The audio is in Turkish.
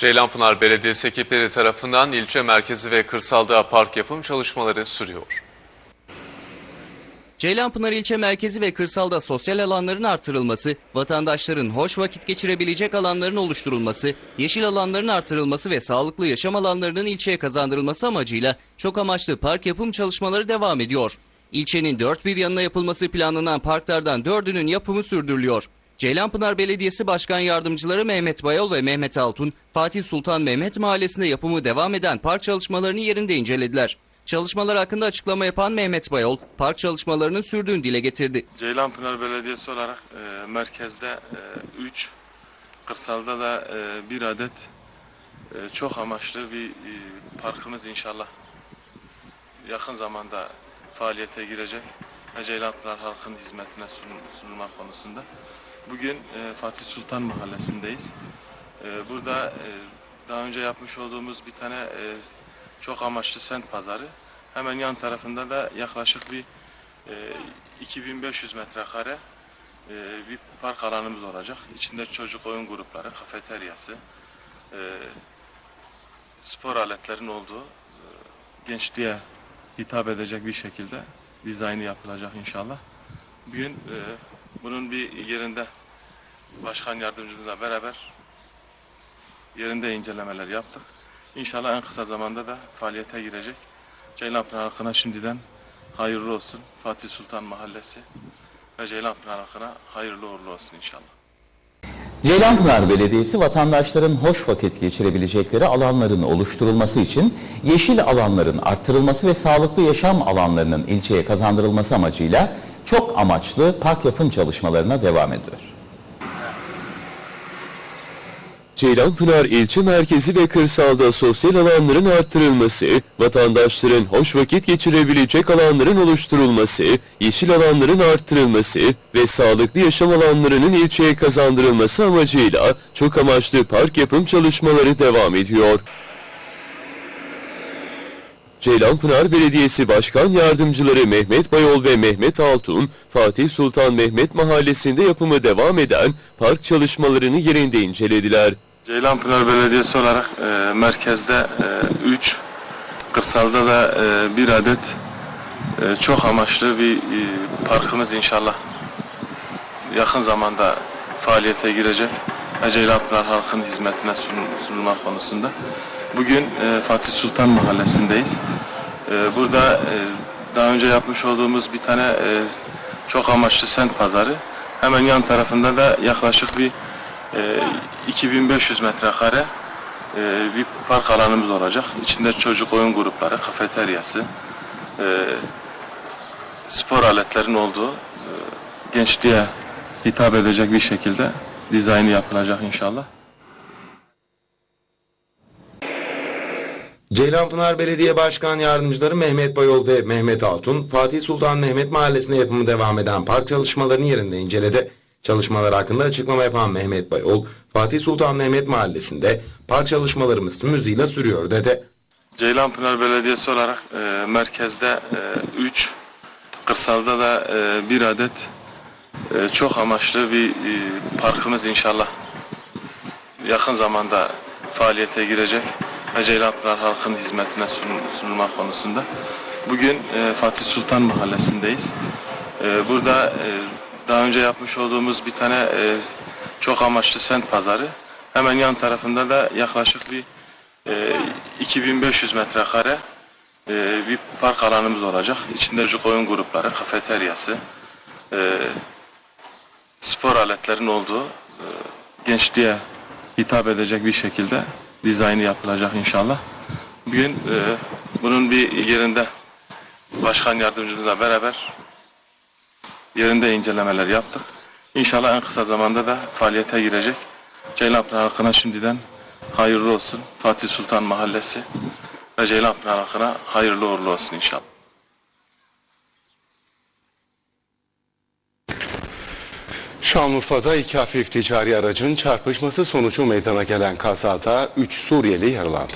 Ceylanpınar Belediyesi ekipleri tarafından ilçe merkezi ve kırsalda park yapım çalışmaları sürüyor. Ceylanpınar ilçe merkezi ve kırsalda sosyal alanların artırılması, vatandaşların hoş vakit geçirebilecek alanların oluşturulması, yeşil alanların artırılması ve sağlıklı yaşam alanlarının ilçeye kazandırılması amacıyla çok amaçlı park yapım çalışmaları devam ediyor. İlçenin dört bir yanına yapılması planlanan parklardan dördünün yapımı sürdürülüyor. Ceylanpınar Belediyesi Başkan Yardımcıları Mehmet Bayol ve Mehmet Altun, Fatih Sultan Mehmet Mahallesi'nde yapımı devam eden park çalışmalarını yerinde incelediler. Çalışmalar hakkında açıklama yapan Mehmet Bayol, park çalışmalarının sürdüğünü dile getirdi. Ceylanpınar Belediyesi olarak e, merkezde 3, kırsalda da e, bir adet e, çok amaçlı bir e, parkımız inşallah yakın zamanda faaliyete girecek Ceylanpınar halkın hizmetine sunul- sunulma konusunda. Bugün e, Fatih Sultan Mahallesi'ndeyiz. E, burada e, daha önce yapmış olduğumuz bir tane e, çok amaçlı sent pazarı. Hemen yan tarafında da yaklaşık bir e, 2500 metrekare e, bir park alanımız olacak. İçinde çocuk oyun grupları, kafeteryası, e, spor aletlerin olduğu, e, gençliğe hitap edecek bir şekilde dizaynı yapılacak inşallah. Bugün e, bunun bir yerinde başkan yardımcımızla beraber yerinde incelemeler yaptık. İnşallah en kısa zamanda da faaliyete girecek. Ceylanpınar halkına şimdiden hayırlı olsun. Fatih Sultan Mahallesi ve Ceylanpınar halkına hayırlı uğurlu olsun inşallah. Ceylanpınar Belediyesi vatandaşların hoş vakit geçirebilecekleri alanların oluşturulması için yeşil alanların arttırılması ve sağlıklı yaşam alanlarının ilçeye kazandırılması amacıyla çok amaçlı park yapım çalışmalarına devam ediyor. Ceylanpınar ilçe merkezi ve kırsalda sosyal alanların arttırılması, vatandaşların hoş vakit geçirebilecek alanların oluşturulması, yeşil alanların arttırılması ve sağlıklı yaşam alanlarının ilçeye kazandırılması amacıyla çok amaçlı park yapım çalışmaları devam ediyor. Ceylanpınar Belediyesi Başkan Yardımcıları Mehmet Bayol ve Mehmet Altun, Fatih Sultan Mehmet Mahallesi'nde yapımı devam eden park çalışmalarını yerinde incelediler. Ceylanpınar Belediyesi olarak e, merkezde 3, kırsalda da e, bir adet e, çok amaçlı bir e, parkımız inşallah yakın zamanda faaliyete girecek ve Ceylanpınar halkın hizmetine sunul- sunulma konusunda. Bugün e, Fatih Sultan Mahallesi'ndeyiz. E, burada e, daha önce yapmış olduğumuz bir tane e, çok amaçlı sent pazarı. Hemen yan tarafında da yaklaşık bir e, 2500 metrekare e, bir park alanımız olacak. İçinde çocuk oyun grupları, kafeteryası, e, spor aletlerin olduğu, gençliğe hitap edecek bir şekilde dizaynı yapılacak inşallah. Ceylanpınar Belediye Başkan Yardımcıları Mehmet Bayol ve Mehmet Altun, Fatih Sultan Mehmet Mahallesi'nde yapımı devam eden park çalışmalarını yerinde inceledi. Çalışmalar hakkında açıklama yapan Mehmet Bayol, Fatih Sultan Mehmet Mahallesi'nde park çalışmalarımız hızıyla sürüyor dedi. Ceylanpınar Belediyesi olarak e, merkezde 3, kırsalda da e, bir adet e, çok amaçlı bir e, parkımız inşallah yakın zamanda faaliyete girecek ve Ceylanpınar halkın hizmetine sunul- sunulma konusunda. Bugün e, Fatih Sultan Mahallesi'ndeyiz. E, burada e, daha önce yapmış olduğumuz bir tane e, çok amaçlı sent pazarı. Hemen yan tarafında da yaklaşık bir e, 2500 metrekare e, bir park alanımız olacak. İçinde çocuk oyun grupları, kafeteryası, e, spor aletlerin olduğu, e, gençliğe hitap edecek bir şekilde dizaynı yapılacak inşallah. Bugün e, bunun bir yerinde başkan yardımcımızla beraber yerinde incelemeler yaptık. İnşallah en kısa zamanda da faaliyete girecek. Ceylanpınar halkına şimdiden hayırlı olsun. Fatih Sultan Mahallesi ve Ceylanpınar halkına hayırlı uğurlu olsun inşallah. Şanlıurfa'da iki hafif ticari aracın çarpışması sonucu meydana gelen kazada 3 Suriyeli yaralandı.